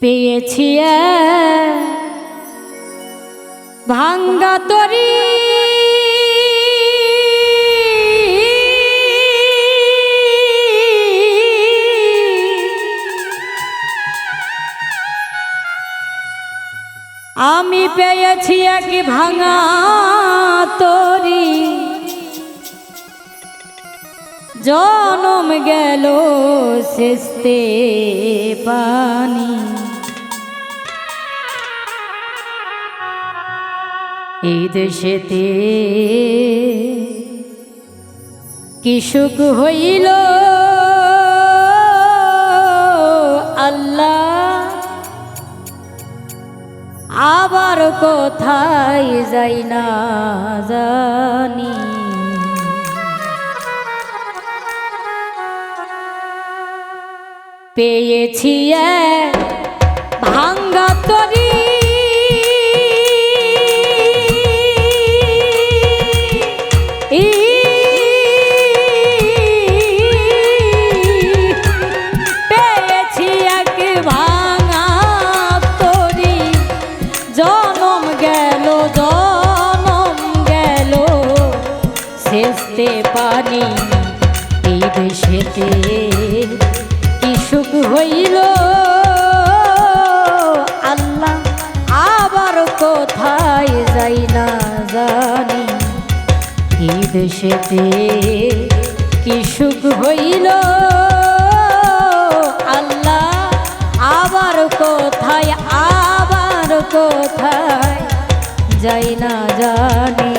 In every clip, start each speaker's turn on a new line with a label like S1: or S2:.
S1: পেয়েছি ভাঙ্গা তরি। আমি পেয়েছি এক ভাঙা তরি। জনম গেল শেষতে পানি। এই দেশেতে কি সুখ হইল? আল্লাহ আবার কোথায় যাই না জানি। পেয়েছি ভাঙ্গা তরি দেশেতে কি সুখ হইল? আল্লাহ আবার কোথায় যাই না জানি। এই দেশেতে কি সুখ হইল? আল্লাহ আবার কোথায় আবার কোথায় যাই না জানি।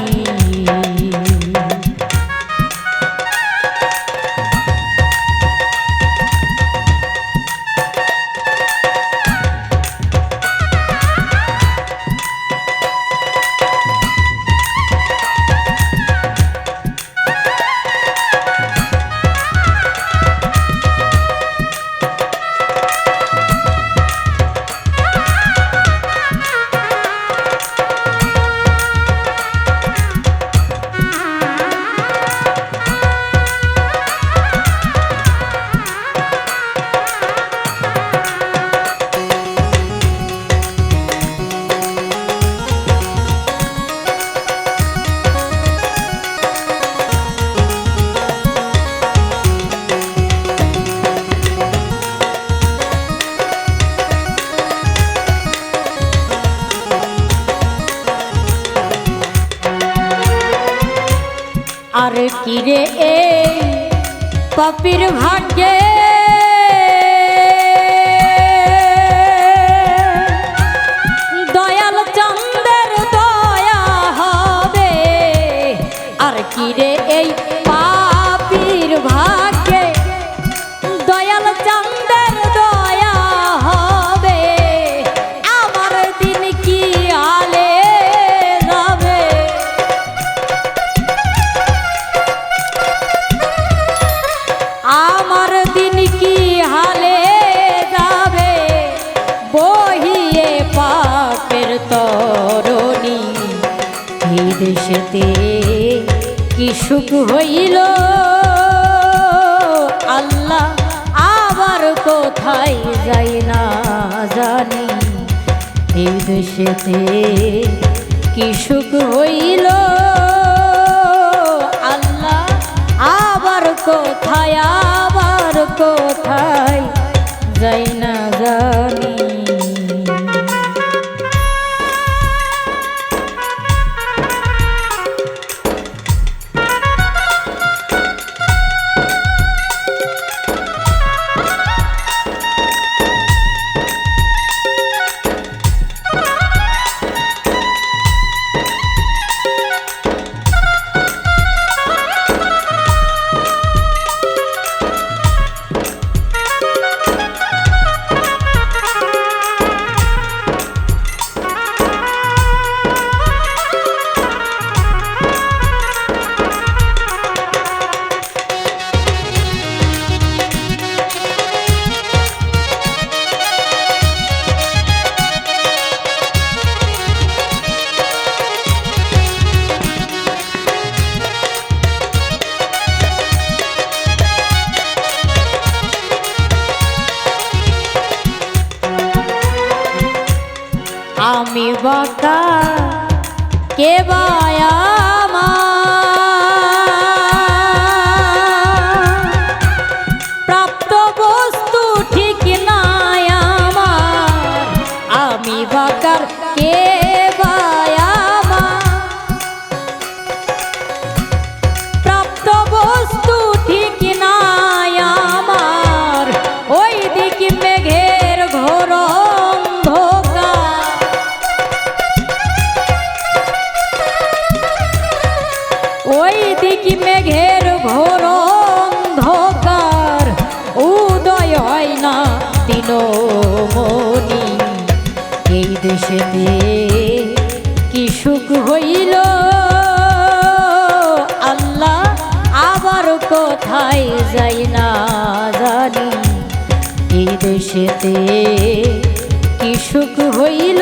S1: আর কিরে এই পাপির ভাগ্যে বহিয়ে পাপের তরণী। এই দেশেতে কি সুখ হইল? আল্লাহ আবার কোথায় যাই না জানি। এই দেশেতে কি সুখ হইল? আল্লাহ আবার কোথায় আবার কোথায় যাই না জানি। এই দেশেতে কি সুখ হইল? আল্লাহ আবার কোথায় যাই না জানি। এই দেশেতে কি সুখ হইল?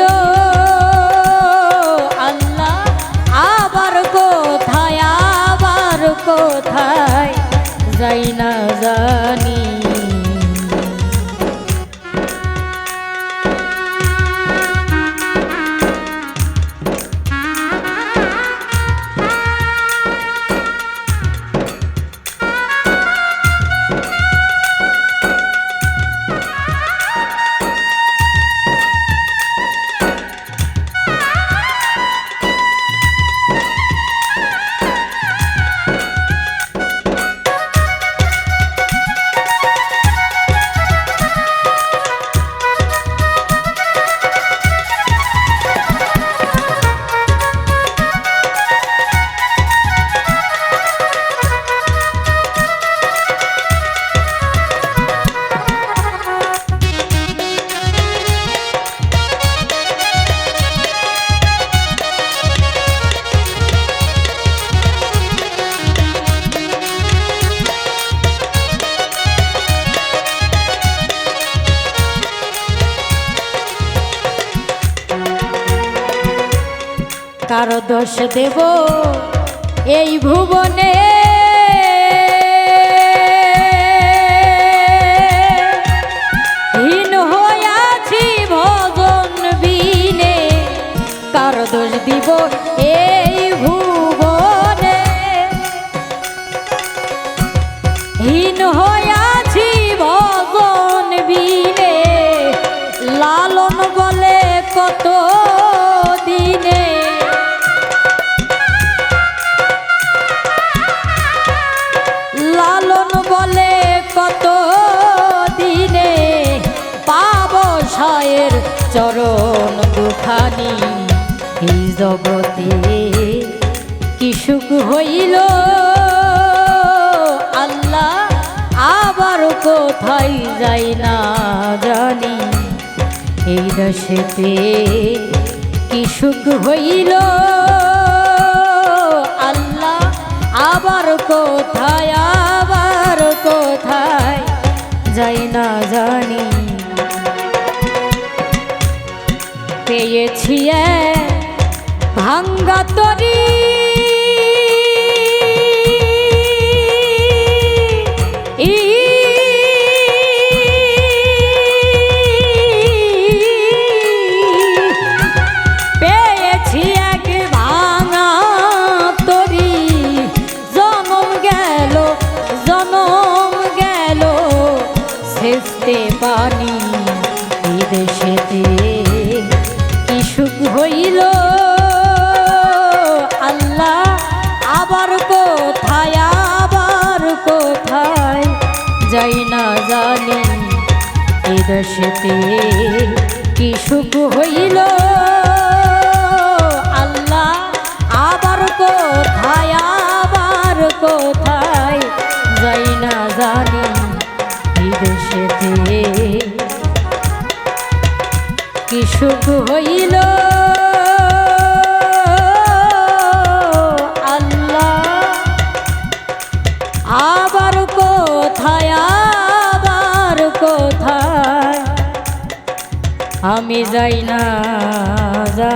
S1: কার দোষ দেব। এই ভুবনে দুখানি এই জগতে কি হইল? আল্লাহ আবার কোথায় যাই না জানি। এই দশেতে কি সুখ হইল? এক ভাঙ্গা তরি। পানি এই দেশেতে কি সুখ হইল। আল্লাহ আবার কোথায় আবার কোথায়? যাই না জানি এ দশতে কি সুখ হইল। আবার কোথায় আবার কোথায়? আমি যাই না যা